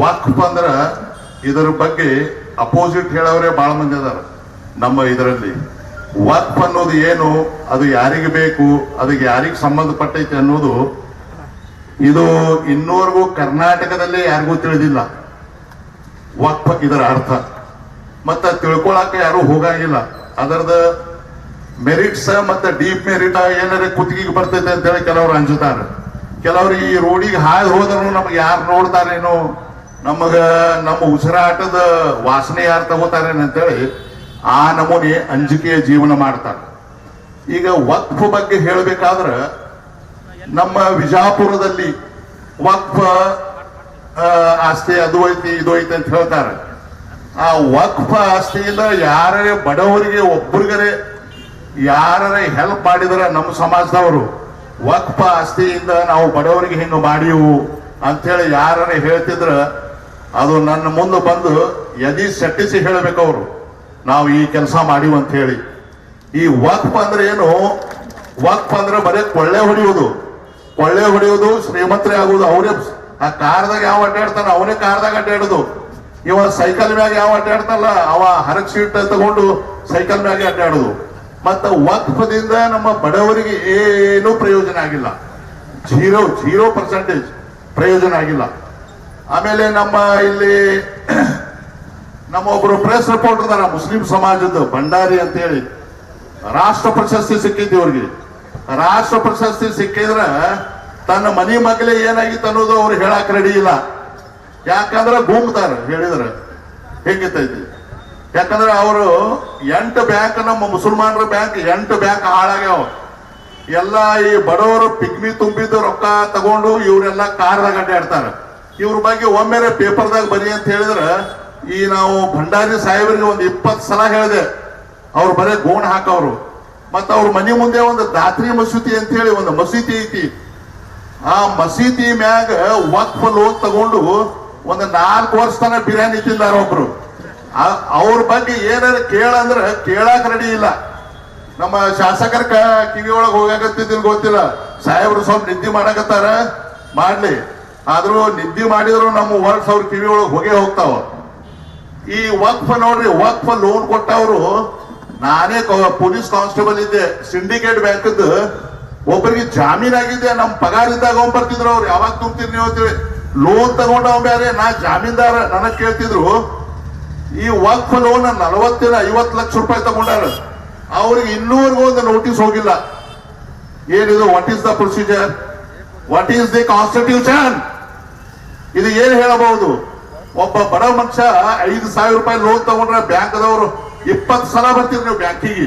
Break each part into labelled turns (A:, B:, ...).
A: ವಕ್ಫ್ ಅಂದ್ರೆ ಇದರ ಬಗ್ಗೆ ಅಪೋಸಿಟ್ ಹೇಳೋರೇ ಬಹಳ ಮಂದಿ ಅದಾರ ನಮ್ಮ ಇದರಲ್ಲಿ. ವಕ್ಫ್ ಅನ್ನೋದು ಏನು, ಅದು ಯಾರಿಗೆ ಬೇಕು, ಅದಕ್ಕೆ ಯಾರಿಗೆ ಸಂಬಂಧಪಟ್ಟೈತೆ ಅನ್ನೋದು ಇದು ಇನ್ನೂವರೆಗೂ ಕರ್ನಾಟಕದಲ್ಲೇ ಯಾರಿಗೂ ತಿಳಿದಿಲ್ಲ. ವಕ್ಫ್ ಇದರ ಅರ್ಥ. ಮತ್ತೆ ತಿಳ್ಕೊಳಕ ಯಾರು ಹೋಗಂಗಿಲ್ಲ. ಅದರದ ಮೆರಿಟ್ಸ್ ಮತ್ತೆ ಡೀಪ್ ಮೆರಿಟ್ ಏನಾರ ಕುತ್ತಿಗೆಗೆ ಬರ್ತೈತೆ ಅಂತ ಹೇಳಿ ಕೆಲವರು ಅಂಜುತ್ತಾರೆ ಕೆಲವರು ಈ ರೋಡಿಗೆ ಹಾದು ಹೋದ್ರು ನಮ್ಗೆ ಯಾರು ನೋಡ್ತಾರೇನೋ ನಮಗ ನಮ್ಮ ಉಸಿರಾಟದ ವಾಸನೆ ಯಾರು ತಗೋತಾರೆ ಅಂತೇಳಿ ಆ ನಮೂನಿ ಅಂಜಿಕೆಯ ಜೀವನ ಮಾಡ್ತಾರೆ. ಈಗ ವಕ್ಫ್ ಬಗ್ಗೆ ಹೇಳಬೇಕಾದ್ರ ನಮ್ಮ ವಿಜಾಪುರದಲ್ಲಿ ವಕ್ಫ್ ಆಸ್ತಿ ಅದು ಐತಿ, ಇದು ಐತಿ ಅಂತ ಹೇಳ್ತಾರೆ. ಆ ವಕ್ಫ್ ಆಸ್ತಿಯಿಂದ ಯಾರೇ ಬಡವರಿಗೆ ಒಬ್ಬರಿಗರೆ ಯಾರೇ ಹೆಲ್ಪ್ ಮಾಡಿದರೆ ನಮ್ಮ ಸಮಾಜದವರು, ವಕ್ಫ್ ಆಸ್ತಿಯಿಂದ ನಾವು ಬಡವರಿಗೆ ಹಿಂಗೆ ಮಾಡಿವು ಅಂತೇಳಿ ಯಾರೇ ಹೇಳ್ತಿದ್ರ ಅದು ನನ್ನ ಮುಂದೆ ಬಂದು ಎದಿ ಸಟ್ಟಿಸಿ ಹೇಳಬೇಕು ಅವರು. ನಾವು ಈ ಕೆಲಸ ಮಾಡಿವು ಅಂತ ಹೇಳಿ. ಈ ವಕ್ಫ್ ಅಂದ್ರೆ ಏನು? ವಕ್ಫ್ ಅಂದ್ರೆ ಬರೀ ಕೊಳ್ಳೆ ಹೊಡೆಯುವುದು. ಕೊಳ್ಳೆ ಹೊಡೆಯುವುದು ಶ್ರೀಮಂತರೇ ಆಗುವುದು. ಅವರೇ ಆ ಕಾರ್ದಾಗ ಯಾವ ಅಡ್ಡಾಡ್ತಾನ ಅವನೇ ಕಾರ್ದಾಗ ಅಡ್ಡಾಡುದು ಇವ ಸೈಕಲ್ ಮ್ಯಾಗ ಯಾವ ಅಡ್ಡಾಡ್ತಲ್ಲ ಅವ ಹರಕ್ ಸೀಟ್ ತಗೊಂಡು ಸೈಕಲ್ ಮ್ಯಾಗೆ ಅಡ್ಡಾಡುದು ಮತ್ತ ವಕ್ಫದಿಂದ ನಮ್ಮ ಬಡವರಿಗೆ ಏನೂ ಪ್ರಯೋಜನ ಆಗಿಲ್ಲ. ಜೀರೋ ಜೀರೋ ಪರ್ಸೆಂಟೇಜ್ ಪ್ರಯೋಜನ ಆಗಿಲ್ಲ. ಆಮೇಲೆ ನಮ್ಮ ಇಲ್ಲಿ ನಮ್ಮ ಒಬ್ರು ಪ್ರೆಸ್ ರಿಪೋರ್ಟರ್ ಇದಾರ ಮುಸ್ಲಿಂ ಸಮಾಜದ ಭಂಡಾರಿ ಅಂತ ಹೇಳಿ ರಾಷ್ಟ್ರ ಪ್ರಶಸ್ತಿ ಸಿಕ್ಕಿದ್ದು ಇವ್ರಿಗೆ. ರಾಷ್ಟ್ರ ಪ್ರಶಸ್ತಿ ಸಿಕ್ಕಿದ್ರ ತನ್ನ ಮನಿ ಮಗಲೇ ಏನಾಗಿತ್ತು ಅನ್ನೋದು ಅವ್ರು ಹೇಳಕ್ ರೆಡಿ ಇಲ್ಲ. ಯಾಕಂದ್ರೆ ಗುಮ್ತಾರ ಹೇಳಿದ್ರ. ಹೆಂಗಿತ್ತೈತಿ? ಯಾಕಂದ್ರೆ ಅವರು ಎಂಟು ಬ್ಯಾಂಕ್, ನಮ್ಮ ಮುಸಲ್ಮಾನರ ಬ್ಯಾಂಕ್ ಎಂಟು ಬ್ಯಾಂಕ್ ಹಾಳಾಗ್ಯಾವ. ಎಲ್ಲ ಈ ಬಡವರು ಪಿಗ್ಮಿ ತುಂಬಿದ್ದು ರೊಕ್ಕ ತಗೊಂಡು ಇವರೆಲ್ಲ ಕಾರ್ದಾಗ ಅಡ್ಡಾಡ್ತಾರ ಇವ್ರ ಬಗ್ಗೆ ಒಮ್ಮೆಲೆ ಪೇಪರ್ದಾಗ ಬರಿ ಅಂತ ಹೇಳಿದ್ರೆ, ಈ ನಾವು ಭಂಡಾರಿ ಸಾಹೇಬರಿಗೆ ಒಂದು ಇಪ್ಪತ್ತು ಸಲ ಹೇಳಿದೆ. ಅವ್ರು ಬರೇ ಗೋಣ ಹಾಕವ್ರು. ಮತ್ತ ಅವ್ರ ಮನೆ ಮುಂದೆ ಒಂದು ದಾತ್ರಿ ಮಸೂತಿ ಅಂತ ಹೇಳಿ ಒಂದು ಮಸೀದಿ ಐತಿ. ಆ ಮಸೀದಿ ಮ್ಯಾಗ ವಕ್ಫ್ ಲೋನ್ ತಗೊಂಡು ಒಂದು ನಾಲ್ಕು ವರ್ಷ ತನಕ ಬಿರಿಯಾನಿ ತಿಂದಾರ ಒಬ್ರು. ಅವ್ರ ಬಗ್ಗೆ ಏನಾರ ಕೇಳಂದ್ರ ಕೇಳಾಕ್ ರೆಡಿ ಇಲ್ಲ. ನಮ್ಮ ಶಾಸಕರ ಕಿವಿ ಒಳಗೆ ಗೊತ್ತಿಲ್ಲ. ಸಾಹೇಬ್ರು ಸ್ವಲ್ಪ ನಿದ್ದೆ ಮಾಡಕತ್ತಾರ. ಮಾಡ್ಲಿ. ಆದ್ರೂ ನಿದ್ದೆ ಮಾಡಿದ್ರು ನಮ್ಮ ವರ್ಡ್ಸ್ ಅವ್ರ ಕಿವಿ ಒಳಗೆ ಹೋಗೇ ಹೋಗ್ತಾವ. ಈ ವಕ್ಫ್ ನೋಡ್ರಿ, ವಕ್ಫ್ ಲೋನ್ ಕೊಟ್ಟವರು, ನಾನೇ ಪೊಲೀಸ್ ಕಾನ್ಸ್ಟೇಬಲ್ ಇದ್ದೆ ಸಿಂಡಿಕೇಟ್ ಬ್ಯಾಂಕದ, ಒಬ್ಬರಿಗೆ ಜಾಮೀನ್ ಆಗಿದ್ದೆ, ನಮ್ ಪಗಾರ ಇದ್ದಾಗ ಬರ್ತಿದ್ರು ಅವ್ರು, ಯಾವಾಗ ತುಂಬ್ತೀರಿ ನೀವು ಅಂತೇಳಿ. ಲೋನ್ ತಗೊಂಡ ಬೇರೆ ನಾ ಜಾಮೀನ್ದಾರ, ನನಗ್ ಕೇಳ್ತಿದ್ರು. ಈ ವಕ್ಫ್ ಲೋನ್ ನಲವತ್ತಿನ ಐವತ್ತು ಲಕ್ಷ ರೂಪಾಯಿ ತಗೊಂಡಾರ. ಅವ್ರಿಗೆ ಇನ್ನೂವರೆಗೂ ಒಂದು ನೋಟಿಸ್ ಹೋಗಿಲ್ಲ. ಏನಿದು what is the procedure what is the constitution ಇದು ಏನ್ ಹೇಳಬಹುದು? ಒಬ್ಬ ಬಡ ಮನುಷ್ಯ ಐದು ಸಾವಿರ ರೂಪಾಯಿ ಲೋನ್ ತಗೊಂಡ್ರೆ ಬ್ಯಾಂಕ್ದವರು ಇಪ್ಪತ್ತು ಸಲ ಬರ್ತೀರಿ ನೀವು ಬ್ಯಾಂಕಿಗೆ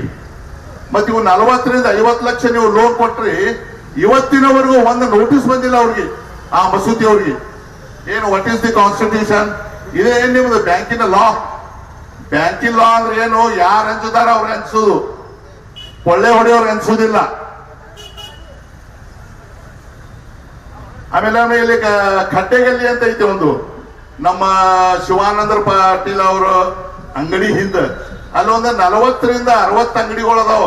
A: ಮತ್ತೆ ಇವು ನಲವತ್ತರಿಂದ ಐವತ್ತು ಲಕ್ಷ ನೀವು ಲೋನ್ ಕೊಟ್ರಿ, ಇವತ್ತಿನವರೆಗೂ ಒಂದು ನೋಟಿಸ್ ಬಂದಿಲ್ಲ ಅವ್ರಿಗೆ, ಆ ಮಸೂದಿ ಅವ್ರಿಗೆ. ಏನು ವಾಟ್ ಈಸ್ ದಿ ಕಾನ್ಸ್ಟಿಟ್ಯೂಷನ್ ಇದೇ ನಿಮ್ದು ಬ್ಯಾಂಕಿನ ಲಾ ಬ್ಯಾಂಕಿನ ಲಾ ಅಂದ್ರೆ ಏನು? ಯಾರು ಹಂಚುತ್ತಾರ ಅವ್ರು ಹಂಚುದು. ಒಳ್ಳೆ ಹೊಡೆಯೋರು ಹಂಚುದಿಲ್ಲ. ಆಮೇಲೆ ಆಮೇಲೆ ಇಲ್ಲಿ ಅಂತ ಐತೆ ಒಂದು. ನಮ್ಮ ಶಿವಾನಂದ ಪಾಟೀಲ್ ಅವರ ಅಂಗಡಿ ಹಿಂದ. ಅಲ್ಲೊಂದು ನಲವತ್ತರಿಂದ ಅರವತ್ತು ಅಂಗಡಿಗಳು ಅದಾವ.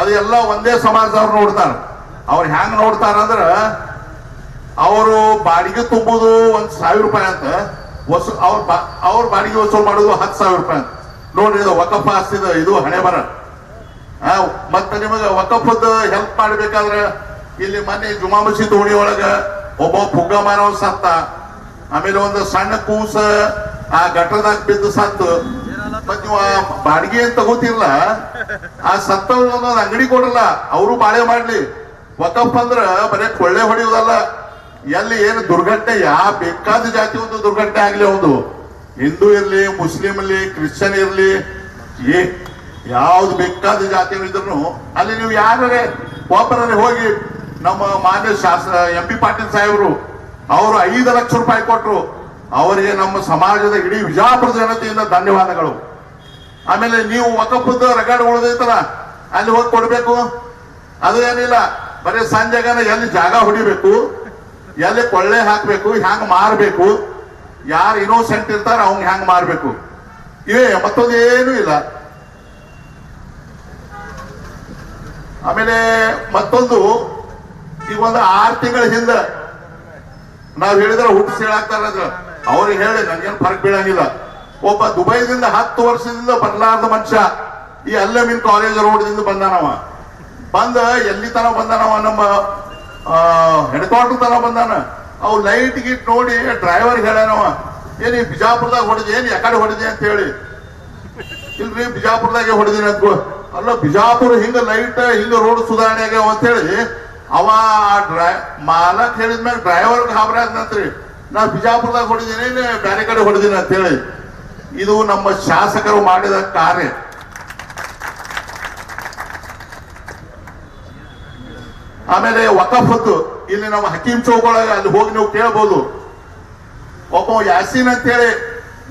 A: ಅದೆಲ್ಲ ಒಂದೇ ಸಮಾಜದವ್ರು ನೋಡ್ತಾರ. ಅವ್ರು ಹ್ಯಾಂಗ ನೋಡ್ತಾರ ಅಂದ್ರ ಅವರು ಬಾಡಿಗೆ ತುಂಬುದು ಒಂದ್ ಸಾವಿರ ರೂಪಾಯಿ ಅಂತ. ವಸೂ ಅವ್ರ ಅವ್ರ ಬಾಡಿಗೆ ವಸೂಲ್ ಮಾಡುದು ಹತ್ತು ಸಾವಿರ ರೂಪಾಯಿ ಅಂತ. ನೋಡ್ರಿ ಇದು ವಕಫ್ ಆಸ್ತಿದ ಇದು ಹಣೆ ಬರ. ಮತ್ತೆ ನಿಮಗೆ ನಿಮಗ ವಕಫದ ಹೆಲ್ಪ್ ಮಾಡ್ಬೇಕಾದ್ರೆ ಇಲ್ಲಿ ಮನೆ ಜುಮಾ ಮಸೀದ್ ಓಣಿ ಒಳಗ ಒಬ್ಬ ಫುಗ್ಗ ಮಾನವ ಸತ್ತ. ಆಮೇಲೆ ಒಂದು ಸಣ್ಣ ಕೂಸ ಆ ಗಟ್ಟರದಾಗ ಬಿದ್ದು ಸತ್ತು. ಮತ್ ನೀವು ಆ ಬಾಡಿಗೆ ಅಂತ ತಗೋತಿರ್ಲ? ಆ ಸತ್ತವ್ರ ಒಂದೊಂದು ಅಂಗಡಿ ಕೊಡಲ್ಲ, ಅವರು ಬಾಳೆ ಮಾಡ್ಲಿ. ವಕಫ್ ಅಂದ್ರ ಬರೇ ಕೊಳ್ಳೆ ಹೊಡೆಯುವುದಲ್ಲ ಎಲ್ಲಿ ಏನು ದುರ್ಘಟನೆ, ಯಾ ಬೇಕಾದ ಜಾತಿ ಒಂದು ದುರ್ಘಟನೆ ಆಗ್ಲಿ ಒಂದು ಹಿಂದೂ ಇರ್ಲಿ, ಮುಸ್ಲಿಂ ಇರ್ಲಿ, ಕ್ರಿಶ್ಚಿಯನ್ ಇರ್ಲಿ, ಏ, ಯಾವ್ದು ಬೇಕಾದ ಜಾತಿ ಇದ್ರು ಅಲ್ಲಿ ನೀವು ಯಾರೇ ಒಬ್ಬರೇ ಹೋಗಿ ನಮ್ಮ ಮಾನ್ಯ ಶಾಸಕ ಎಂ ಪಿ ಪಾಟೀಲ್ ಸಾಹೇಬರು, ಅವರು ಐದು ಲಕ್ಷ ರೂಪಾಯಿ ಕೊಟ್ಟರು ಅವರಿಗೆ ನಮ್ಮ ಸಮಾಜದ ಇಡೀ ವಿಜಾಪುರ ಜನತೆಯಿಂದ ಧನ್ಯವಾದಗಳು. ಆಮೇಲೆ ನೀವು ಒಕ್ಕಪ್ಪದ ರೆಕಾರ್ಡ್ ಉಳಿದೈತಲ್ಲ ಅಲ್ಲಿ ಹೋಗಿ ಕೊಡಬೇಕು? ಅದು ಏನಿಲ್ಲ, ಬರೀ ಸಂಜೆಗನ ಎಲ್ಲಿ ಜಾಗ ಹೊಡಿಬೇಕು, ಎಲ್ಲಿ ಕೊಳ್ಳೆ ಹಾಕಬೇಕು, ಹ್ಯಾಂಗ್ ಮಾರಬೇಕು? ಯಾರು ಇನ್ನೋಸೆಂಟ್ ಇರ್ತಾರ ಅವ್ನ್ ಹ್ಯಾಂಗ್ ಮಾರಬೇಕು? ಇವೇ ಮತ್ತೊಂದೇನು ಇಲ್ಲ. ಆಮೇಲೆ ಮತ್ತೊಂದು ಈಗ ಒಂದು ಆರ್ ತಿಂಗಳ ಹಿಂದೆ ನಾವ್ ಹೇಳಿದ್ರೆ ಹುಟ್ಟಿಸಿ ಹೇಳಾಕ್ತಾರ ಅವ್ರಿಗೆ ಹೇಳಿ ನಂಗೇನ್ ಫರ್ಕ್ ಬೀಳಂಗಿಲ್ಲ. ಒಬ್ಬ ದುಬೈದಿಂದ ಹತ್ತು ವರ್ಷದಿಂದ ಬರ್ಲಾರ್ದ ಮನುಷ್ಯ ಈ ಅಲ್ಲಮಿನ್ ಕಾಲೇಜ್ ರೋಡ್ದಿಂದ ಬಂದಾನವ. ಬಂದ ಎಲ್ಲಿ ತನ ಬಂದಾನವ? ನಮ್ಮ ಹೆಡ್ ಕ್ವಾರ್ಟರ್ ತನ ಬಂದಾನ. ಅವು ಲೈಟ್ ಗಿಟ್ ನೋಡಿ ಡ್ರೈವರ್ ಹೇಳಾನವ ಏನ್ ಈ ಬಿಜಾಪುರದಾಗ ಹೊಡೆದಿ, ಏನ್ ಯಾಕಡೆ ಹೊಡೆದಿ ಅಂತ ಹೇಳಿ. ಇಲ್ರಿ, ಬಿಜಾಪುರದಾಗೆ ಹೊಡೆದಿನ ಅಲ್ಲ, ಬಿಜಾಪುರ ಹಿಂಗ ಲೈಟ್ ಹಿಂಗ ರೋಡ್ ಸುಧಾರಣೆ ಆಗ್ಯಾವ ಅಂತ ಹೇಳಿ ಅವ ಡ್ರೈ, ಮಾಲಕ್ ಮೇಲೆ ಡ್ರೈವರ್ ಗಾಬರಿ ಆದ್ನಂತ್ರಿ ನಾ ಬಿಜಾಪುರದಾಗ ಹೊಡಿದೀನಿ ಬೇರೆ ಕಡೆ ಹೊಡೆದಿನಿ ಅಂತ ಹೇಳಿ. ಇದು ನಮ್ಮ ಶಾಸಕರು ಮಾಡಿದ ಕಾರ್ಯ. ಆಮೇಲೆ ವಕಫತ್ತು ಇಲ್ಲಿ ನಮ್ಮ ಹಕೀಂ ಒಳಗೆ ಅಲ್ಲಿ ಹೋಗಿ ನೀವು ಕೇಳ್ಬೋದು. ಒಬ್ಬ ಯಾಸೀನ್ ಅಂತೇಳಿ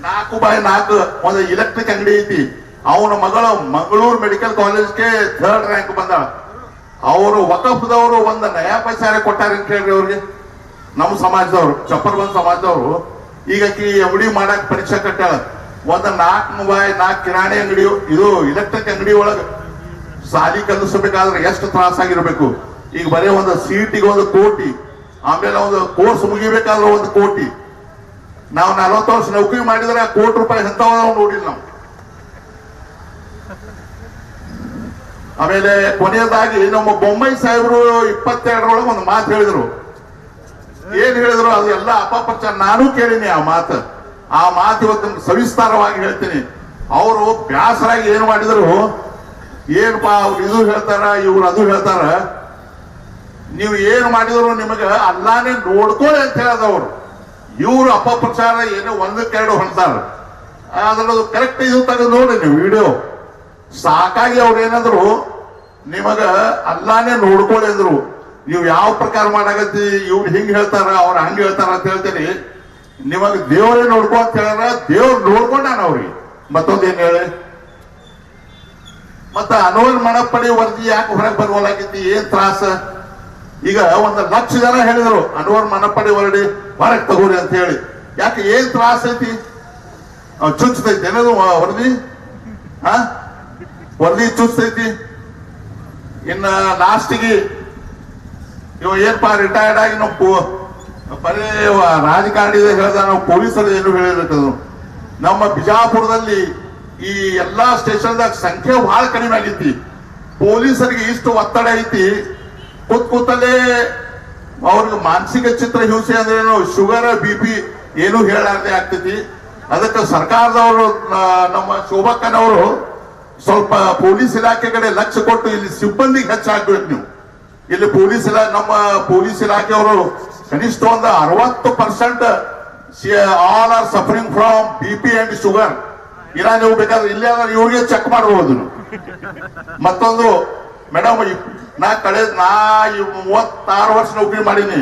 A: ನಾಲ್ಕು ಬೈ ನಾಲ್ಕು, ಒಂದು ಎಲೆಕ್ಟ್ರಿಕ್ ಅಂಗಡಿ ಐತಿ. ಅವನ ಮಗಳು ಮಂಗಳೂರು ಮೆಡಿಕಲ್ ಕಾಲೇಜ್ಗೆ ಥರ್ಡ್ ರ್ಯಾಂಕ್ ಬಂದಾಳ. ಅವರು ವಕಫದವರು ಒಂದು ನಯಾ ಪೈಸಾರೆ ಕೊಟ್ಟಾರ ಅಂತ ಹೇಳಿ ಅವ್ರಿಗೆ. ನಮ್ಮ ಸಮಾಜದವರು ಚಪ್ಪರ್ ಬಂದ್ ಸಮಾಜದವರು, ಈಗ ಆಕಿ ಎಮ್ಡಿ ಮಾಡಕ್ ಪರೀಕ್ಷೆ ಕಟ್ಟಾಳ ಒಂದ್ ನಾಲ್ಕು ಮೊಬೈಲ್ ನಾಲ್ಕು ಕಿರಾಣಿ ಅಂಗಡಿ, ಇದು ಇಲೆಕ್ಟ್ರಿಕ್ ಅಂಗಡಿ ಒಳಗೆ ಸಾಲಿ ಕಲಿಸಬೇಕಾದ್ರೆ ಎಷ್ಟು ತ್ರಾಸಾಗಿರ್ಬೇಕು. ಈಗ ಬರೀ ಒಂದು ಸೀಟಿಗೆ ಒಂದು ಕೋಟಿ, ಆಮೇಲೆ ಒಂದು ಕೋರ್ಸ್ ಮುಗಿಬೇಕಾದ್ರೆ ಒಂದು ಕೋಟಿ. ನಾವು ನಲವತ್ತು ವರ್ಷ ನೌಕರಿ ಮಾಡಿದ್ರೆ ಕೋಟಿ ರೂಪಾಯಿ ಎಂತ ನೋಡಿಲ್ಲ ನಾವು. ಆಮೇಲೆ ಕೊನೆಯದಾಗಿ ನಮ್ಮ ಬೊಂಬೈ ಸಾಹೇಬರು ಇಪ್ಪತ್ತೆರಡರೊಳಗೆ ಒಂದು ಮಾತು ಹೇಳಿದ್ರು. ಏನ್ ಹೇಳಿದ್ರು? ಅದು ಎಲ್ಲ ಅಪಪಕ್ಷ ನಾನು ಕೇಳಿನಿ ಆ ಮಾತು. ಆ ಮಾತು ಇವತ್ತು ಸವಿಸ್ತಾರವಾಗಿ ಹೇಳ್ತೀನಿ. ಅವರು ಬ್ಯಾಸರಾಗಿ ಏನು ಮಾಡಿದ್ರು? ಏನಪ್ಪಾ, ಅವ್ರು ಇದು ಹೇಳ್ತಾರ, ಇವ್ರು ಅದು ಹೇಳ್ತಾರ. ನೀವು ಏನು ಮಾಡಿದ್ರು ನಿಮಗೆ ಅಲ್ಲಾನೇ ನೋಡ್ಕೊಳ್ಳಿ ಅಂತ ಹೇಳದವ್ರು. ಇವರು ಅಪಪ್ರಚಾರ ಏನೋ ಒಂದಕ್ಕೆರಡು ಹೊಣ್ತಾರ ಅದ್ರದ್ದು ಕರೆಕ್ಟ್ ಇದು ತೆಗೆದು ನೋಡಿ ನೀವು ವಿಡಿಯೋ ಸಾಕಾಗಿ ಅವ್ರೇನಾದ್ರು ನಿಮಗ ಅಲ್ಲಾನೇ ನೋಡ್ಕೊಳ್ಳಿದ್ರು ನೀವು ಯಾವ ಪ್ರಕಾರ ಮಾಡಾಗತ್ತಿ ಇವ್ರು ಹಿಂಗ್ ಹೇಳ್ತಾರ, ಅವ್ರು ಹಂಗ ಹೇಳ್ತಾರ ಅಂತ ಹೇಳ್ತೀನಿ. ನಿಮಗ ದೇವರೇ ನೋಡ್ಕೊ ಅಂತ ಹೇಳ್ಯಾರ, ದೇವ್ರು ನೋಡ್ಕೊಂಡಾನ ಅವ್ರಿಗೆ. ಮತ್ತೊಂದೇನ್ ಹೇಳಿ? ಮತ್ತ ಅನೋಲ್ ಮಣಪ್ಪಡಿ ವರದಿ ಯಾಕೆ ಹೊರಗೆ ಬರುವಲಾಗಿತ್ತು ಏನ್ ತ್ರಾಸ? ಈಗ ಒಂದು ಲಕ್ಷ ಜನ ಹೇಳಿದ್ರು ಅನುವರ್ ಮನಪ್ಪಡಿ ವರದಿ ಹೊರಗೆ ತಗೋರಿ ಅಂತ ಹೇಳಿ. ಯಾಕೆ ಏನ್ ತ್ರಾಸ ಐತಿ? ಚುಚ್ಚತೈತಿ ಏನದು ವರದಿ? ಹಾ? ವರದಿ ಚುಸ್ತೈತಿ ಇನ್ನ ಲಾಸ್ಟಿಗೆ ಇವ ಏನಪ್ಪಾ ರಿಟೈರ್ಡ್ ಆಗಿ ನಾವು ಬರೀ ರಾಜಕಾರಣಿ ಹೇಳ್ದ ನಾವು ಪೊಲೀಸರು ಏನು ಹೇಳಿರ್ತದ ನಮ್ಮ ಬಿಜಾಪುರದಲ್ಲಿ ಈ ಎಲ್ಲಾ ಸ್ಟೇಷನ್ದಾಗ ಸಂಖ್ಯೆ ಬಹಳ ಕಡಿಮೆ ಆಗೈತಿ ಪೊಲೀಸರಿಗೆ ಇಷ್ಟು ಒತ್ತಡ ಐತಿ. ಕೂತ್ ಕೂತಲ್ಲೇ ಅವ್ರಿಗೆ ಮಾನಸಿಕ ಚಿತ್ರ ಹಿಂಸೆ ಅಂದ್ರೆ ಶುಗರ್, ಬಿ ಪಿ ಏನು ಹೇಳಾರ್ದೆ ಆಗ್ತೈತಿ. ಅದಕ್ಕೆ ಸರ್ಕಾರದವರು ನಮ್ಮ ಶೋಭಕ್ಕನವರು ಸ್ವಲ್ಪ ಪೊಲೀಸ್ ಇಲಾಖೆ ಕಡೆ ಲಕ್ಷ್ಯ ಕೊಟ್ಟು ಇಲ್ಲಿ ಸಿಬ್ಬಂದಿಗೆ ಹೆಚ್ಚಾಗ್ಬೇಕು ನೀವು. ಇಲ್ಲಿ ಪೊಲೀಸ್ ಇಲಾಖೆ ನಮ್ಮ ಪೊಲೀಸ್ ಇಲಾಖೆಯವರು ಕನಿಷ್ಠ ಒಂದು ಅರವತ್ತು percent all are suffering from B P and sugar ಇಲ್ಲ ನೀವು ಬೇಕಾದ್ರೆ ಇಲ್ಲೇ ಇವ್ರಿಗೆ ಚೆಕ್ ಮಾಡಬಹುದು. ಮತ್ತೊಂದು ಮೇಡಮ್ ನಾ ಕಳೆದ ನಾ ಮೂವತ್ತಾರು ವರ್ಷ ನೌಕರಿ ಮಾಡೀನಿ.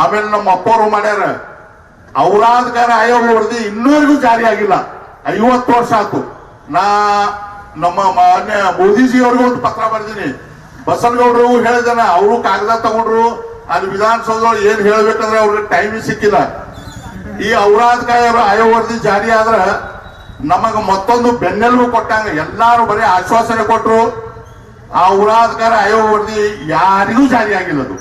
A: ಆಮೇಲೆ ನಮ್ಮ ಅಪ್ಪವರು ಮಾಡ್ಯಾರ. ಔರಾಧಕಾರ ಆಯೋಗ ವರದಿ ಇನ್ನೂರಿಗೂ ಜಾರಿ ಆಗಿಲ್ಲ ಐವತ್ತು ವರ್ಷ ಆಯ್ತು ನಾ ನಮ್ಮ ಮಾನ್ಯ ಮೋದಿಜಿ ಅವ್ರಿಗೂ ಒಂದು ಪತ್ರ ಬರೆದೀನಿ. ಬಸನಗೌಡರು ಹೇಳಿದಾನ, ಅವರು ಕಾಗದ ತಗೊಂಡ್ರು. ಅಲ್ಲಿ ವಿಧಾನಸೌಧದೊಳಗೆ ಏನ್ ಹೇಳ್ಬೇಕಂದ್ರೆ ಅವ್ರಿಗೆ ಟೈಮ್ ಸಿಕ್ಕಿಲ್ಲ. ಈ ಔರಾಧಿಕಾರ ಆಯೋಗ ವರದಿ ಜಾರಿ ಆದ್ರ ನಮಗ ಮತ್ತೊಂದು ಬೆನ್ನೆಲುಬು ಕೊಟ್ಟಂಗ ಎಲ್ಲಾರು ಬರೀ ಆಶ್ವಾಸನೆ ಕೊಟ್ಟರು ಆ ಔರಾಧಿಕಾರ ಆಯೋಗ ವರದಿ ಯಾರಿಗೂ ಜಾರಿ ಆಗಿಲ್ಲ ಅದು.